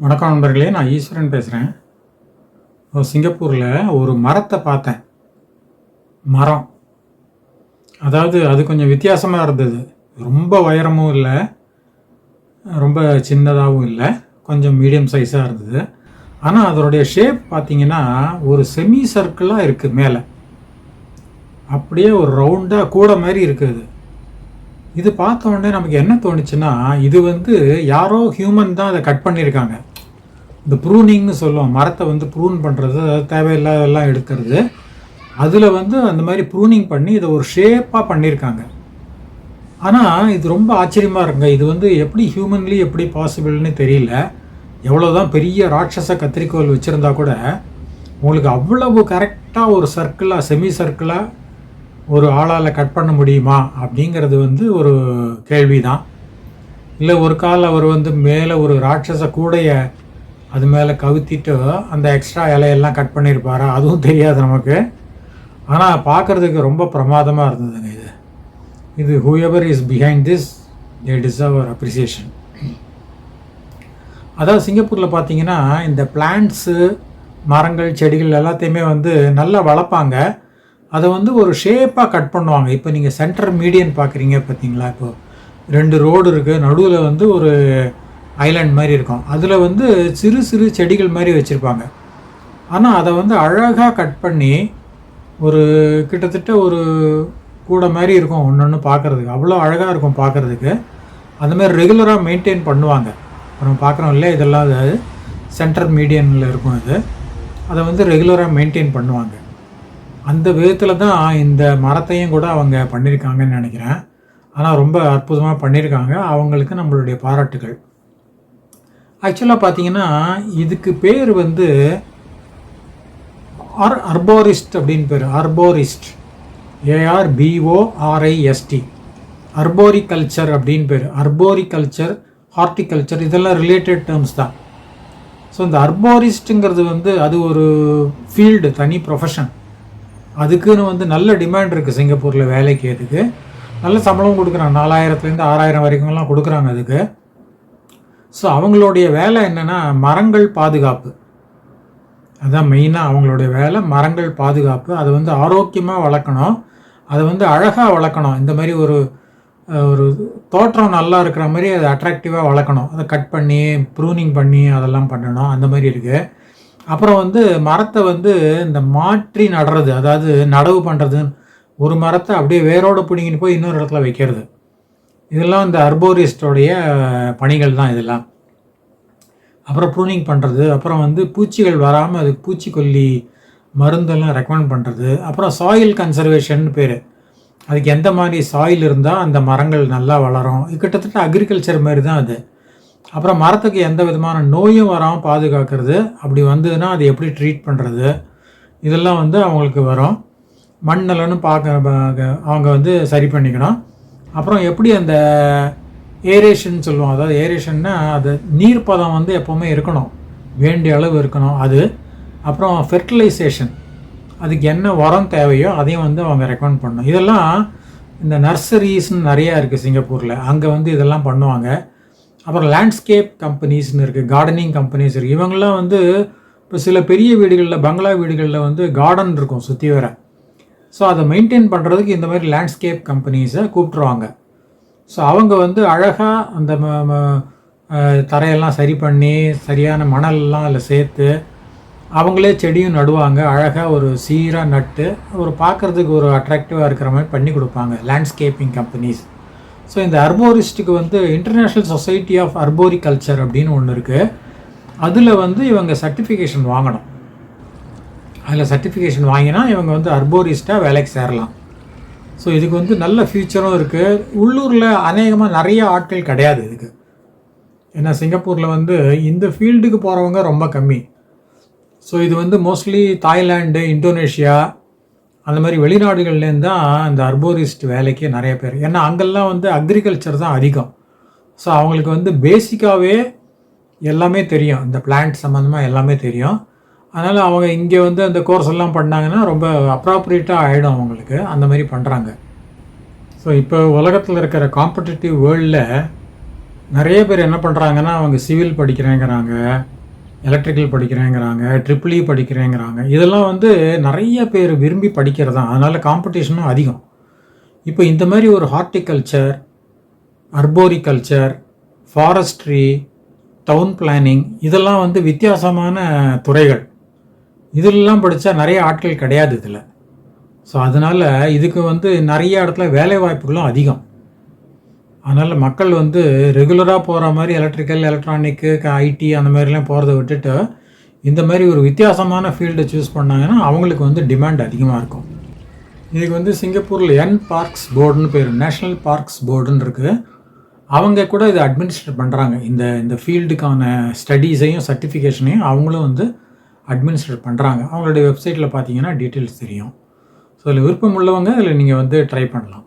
வணக்கம் நண்பர்களே நான் ஈஸ்வரன் பேசுகிறேன் சிங்கப்பூரில் ஒரு மரத்தை பார்த்தேன். மரம். அதாவது அது கொஞ்சம் வித்தியாசமாக இருந்தது. ரொம்ப உயரமும் இல்லை. ரொம்ப சின்னதாகவும் இல்லை. கொஞ்சம் மீடியம் சைஸாக இருந்தது. ஆனால் அதனுடைய ஷேப் பார்த்தீங்கன்னா ஒரு செமி சர்க்கிளாக இருக்குது மேலே. அப்படியே ஒரு ரவுண்டாக கூட மாதிரி இருக்குது இது பார்த்த உடனே நமக்கு என்ன தோணுச்சுன்னா இது வந்து யாரோ ஹியூமன் தான் அதை கட் பண்ணியிருக்காங்க. இந்த ப்ரூனிங்னு சொல்லுவோம். மரத்தை வந்து ப்ரூன் பண்ணுறது தேவையில்லாதெல்லாம் எடுக்கிறது. அதில் வந்து அந்த மாதிரி ப்ரூனிங் பண்ணி இதை ஒரு ஷேப்பாக பண்ணியிருக்காங்க. ஆனால் இது ரொம்ப ஆச்சரியமாக இருக்குங்க. இது வந்து எப்படி ஹியூமன்லி எப்படி பாசிபிள்னு தெரியல. எவ்வளோ தான் பெரிய ராட்சச கத்திரிக்கோல் வச்சுருந்தா கூட உங்களுக்கு அவ்வளவு கரெக்டாக ஒரு சர்க்கிளாக செமி சர்க்கிளாக ஒரு ஆளால் கட் பண்ண முடியுமா அப்படிங்கிறது வந்து ஒரு கேள்வி தான் இல்லை ஒரு காலில் அவர் வந்து மேலே ஒரு ராட்சச கூடைய அது மேலே கவுத்திட்டு அந்த எக்ஸ்ட்ரா இலையெல்லாம் கட் பண்ணியிருப்பாரா அதுவும் தெரியாது நமக்கு. ஆனால் பார்க்குறதுக்கு ரொம்ப பிரமாதமாக இருந்ததுங்க இது. இது whoever is behind this they deserve our appreciation அதாவது சிங்கப்பூரில் பார்த்தீங்கன்னா இந்த பிளான்ட்ஸு மரங்கள் செடிகள் எல்லாத்தையுமே வந்து நல்லா வளர்ப்பாங்க. அதை வந்து ஒரு ஷேப்பாக கட் பண்ணுவாங்க. இப்போ நீங்கள் சென்டர் மீடியன் பார்க்குறீங்க பார்த்தீங்களா இப்போ ரெண்டு ரோடு இருக்குது நடுவில் வந்து ஒரு ஐலாண்ட் மாதிரி இருக்கும். அதில் வந்து சிறு சிறு செடிகள் மாதிரி வச்சுருப்பாங்க. ஆனால் அதை வந்து அழகாக கட் பண்ணி ஒரு கிட்டத்தட்ட ஒரு கூட மாதிரி இருக்கும் ஒன்று ஒன்று பார்க்குறதுக்கு அவ்வளோ அழகாக இருக்கும் பார்க்குறதுக்கு அந்த மாதிரி ரெகுலராக மெயின்டைன் பண்ணுவாங்க. நம்ம பார்க்குறோம் இல்லையா? இதெல்லாம் அது சென்டர் மீடியனில் இருக்கும் அது. அதை வந்து ரெகுலராக மெயின்டைன் பண்ணுவாங்க. அந்த விதத்தில் தான் இந்த மரத்தையும் கூட அவங்க பண்ணியிருக்காங்கன்னு நினைக்கிறேன். ஆனால் ரொம்ப அற்புதமாக பண்ணியிருக்காங்க அவங்களுக்கு நம்மளுடைய பாராட்டுகள். ஆக்சுவலாக பார்த்தீங்கன்னா இதுக்கு பேர் வந்து ஆர் அர்போரிஸ்ட் அப்படின்னு பேர். அர்போரிஸ்ட். ஏஆர் பிஓஆர்ஐஎஸ்டி அர்போரிகல்ச்சர் அப்படின்னு பேர். அர்போரிகல்ச்சர் ஹார்டிகல்ச்சர் இதெல்லாம் ரிலேட்டட் டேர்ம்ஸ் தான். ஸோ இந்த அர்போரிஸ்ட்டுங்கிறது வந்து அது ஒரு ஃபீல்டு தனி ப்ரொஃபஷன் அதுக்குன்னு வந்து நல்ல டிமாண்ட் இருக்குது சிங்கப்பூரில் வேலைக்கு அதுக்கு நல்ல சம்பளம் கொடுக்குறாங்க. நாலாயிரத்துலேருந்து ஆறாயிரம் வரைக்கும்லாம் கொடுக்குறாங்க அதுக்கு. ஸோ அவங்களுடைய வேலை என்னென்னா மரங்கள் பாதுகாப்பு. அதுதான் மெயினாக அவங்களுடைய வேலை மரங்கள் பாதுகாப்பு. அதை வந்து ஆரோக்கியமாக வளர்க்கணும். அதை வந்து அழகாக வளர்க்கணும். இந்த மாதிரி ஒரு ஒரு தோற்றம் நல்லா இருக்கிற மாதிரி அதை அட்ராக்டிவாக வளர்க்கணும். அதை கட் பண்ணி ப்ரூனிங் பண்ணி அதெல்லாம் பண்ணணும். அந்த மாதிரி இருக்குது அப்புறம் வந்து மரத்தை வந்து இந்த மாற்றி நடுறது அதாவது நடவு பண்ணுறது ஒரு மரத்தை அப்படியே வேரோடு பிடிங்கின்னு போய் இன்னொரு இடத்துல வைக்கிறது. இதெல்லாம் இந்த அர்போரிஸ்டோடைய பணிகள் தான் இதெல்லாம். அப்புறம் ப்ரூனிங் பண்ணுறது அப்புறம் வந்து பூச்சிகள் வராமல் அதுக்கு பூச்சிக்கொல்லி மருந்தெல்லாம் ரெக்கமெண்ட் பண்ணுறது அப்புறம் சாயில் கன்சர்வேஷன் பேர். அதுக்கு எந்த மாதிரி சாயில் இருந்தால் அந்த மரங்கள் நல்லா வளரும். கிட்டத்தட்ட அக்ரிகல்ச்சர் மாதிரி தான் அது. அப்புறம் மரத்துக்கு எந்த விதமான நோயும் வராமல் பாதுகாக்கிறது. அப்படி வந்ததுன்னா அது எப்படி ட்ரீட் பண்ணுறது இதெல்லாம் வந்து அவங்களுக்கு வரும். மண்ணலன்னு பார்க்க அவங்க வந்து சரி பண்ணிக்கணும். அப்புறம் எப்படி அந்த ஏரேஷன் சொல்லுவோம். அதாவது ஏரேஷன்னா அது நீர்ப்பதம் வந்து எப்போவுமே இருக்கணும். வேண்டிய அளவு இருக்கணும் அது. அப்புறம் ஃபெர்டிலைசேஷன் அதுக்கு என்ன உரம் தேவையோ அதையும் வந்து அவங்க ரெக்கமெண்ட் பண்ணணும். இதெல்லாம் இந்த நர்சரிஸ்ன்னு நிறையா இருக்குது சிங்கப்பூரில். அங்கே வந்து இதெல்லாம் பண்ணுவாங்க. அப்புறம் லேண்ட்ஸ்கேப் கம்பெனிஸ்னு இருக்குது கார்டனிங் கம்பெனிஸ் இருக்குது இவங்கெல்லாம் வந்து இப்போ சில பெரிய வீடுகளில் பங்களா வீடுகளில் வந்து கார்டன் இருக்கும் சுற்றி வர. ஸோ அதை மெயின்டைன் பண்ணுறதுக்கு இந்த மாதிரி லேண்ட்ஸ்கேப் கம்பெனிஸை கூப்பிட்ருவாங்க ஸோ அவங்க வந்து அழகாக அந்த தரையெல்லாம் சரி பண்ணி சரியான மணல்லாம் அதில் சேர்த்து அவங்களே செடியும் நடுவாங்க. அழகாக ஒரு சீராக நட்டு ஒரு பார்க்குறதுக்கு ஒரு அட்ராக்டிவாக இருக்கிற மாதிரி பண்ணி கொடுப்பாங்க லேண்ட்ஸ்கேப்பிங் கம்பெனிஸ் ஸோ இந்த அர்போரிஸ்ட்டுக்கு வந்து இன்டர்நேஷ்னல் சொசைட்டி ஆஃப் அர்போரிகல்ச்சர் அப்படின்னு ஒன்று இருக்குது அதில் வந்து இவங்க சர்டிஃபிகேஷன் வாங்கணும். அதில் சர்டிஃபிகேஷன் வாங்கினா இவங்க வந்து அர்போரிஸ்ட்டாக வேலைக்கு சேரலாம். ஸோ இதுக்கு வந்து நல்ல ஃப்யூச்சரும் இருக்குது உள்ளூரில் அநேகமாக நிறைய ஆட்கள் கிடையாது இதுக்கு. ஏன்னா சிங்கப்பூரில் வந்து இந்த ஃபீல்டுக்கு போகிறவங்க ரொம்ப கம்மி. ஸோ இது வந்து மோஸ்ட்லி தாய்லாண்டு இந்தோனேஷியா அந்த மாதிரி வெளிநாடுகள்லேருந்து தான் இந்த அர்போரிஸ்ட் வேலைக்கு நிறைய பேர். ஏன்னா அங்கெல்லாம் வந்து அக்ரிகல்ச்சர் தான் அதிகம். ஸோ அவங்களுக்கு வந்து பேசிக்காகவே எல்லாமே தெரியும். இந்த பிளான்ட் சம்மந்தமாக எல்லாமே தெரியும். அதனால் அவங்க இங்கே வந்து அந்த கோர்ஸ் எல்லாம் பண்ணாங்கன்னா ரொம்ப அப்ராப்ரியேட்டாக ஆகிடும் அவங்களுக்கு. அந்த மாதிரி பண்ணுறாங்க ஸோ இப்போ உலகத்தில் இருக்கிற காம்படிட்டிவ் வேர்ல்டில் நிறைய பேர் என்ன பண்ணுறாங்கன்னா அவங்க சிவில் படிக்கிறேங்கிறாங்க. எலக்ட்ரிக்கல் படிக்கிறேங்கிறாங்க ட்ரிபிள் இ e படிக்கிறேங்கிறாங்க. இதெல்லாம் வந்து நிறைய பேர் விரும்பி படிக்கிறது? தான் அதனால் காம்படிஷனும் அதிகம். இப்போ இந்த மாதிரி ஒரு horticulture arboriculture forestry town planning இதெல்லாம் வந்து வித்தியாசமான துறைகள். இதெல்லாம் படித்தா நிறைய ஆட்கள் கிடையாது இதில். ஸோ அதனால் இதுக்கு வந்து நிறைய இடத்துல வேலை வாய்ப்புகளும் அதிகம். அதனால் மக்கள் வந்து ரெகுலராக போகிற மாதிரி எலக்ட்ரிக்கல் எலக்ட்ரானிக்கு ஐடி அந்த மாதிரிலாம் போகிறத விட்டுட்டு இந்த மாதிரி ஒரு வித்தியாசமான ஃபீல்டை சூஸ் பண்ணாங்கன்னா அவங்களுக்கு வந்து டிமாண்ட் அதிகமாக இருக்கும். இதுக்கு வந்து சிங்கப்பூரில் என் பார்க்ஸ் போர்டுன்னு பேர் நேஷ்னல் பார்க்ஸ் போர்டுன்னு இருக்குது அவங்க கூட இதை அட்மினிஸ்ட்ரேட் பண்ணுறாங்க இந்த இந்த ஃபீல்டுக்கான ஸ்டடீஸையும் சர்டிஃபிகேஷனையும் அவங்களும் வந்து அட்மினிஸ்ட்ரேட் பண்ணுறாங்க அவங்களுடைய வெப்சைட்டில் பார்த்தீங்கன்னா டீட்டெயில்ஸ் தெரியும். ஸோ அதில் விருப்பம் உள்ளவங்க அதில் நீங்கள் வந்து ட்ரை பண்ணலாம்.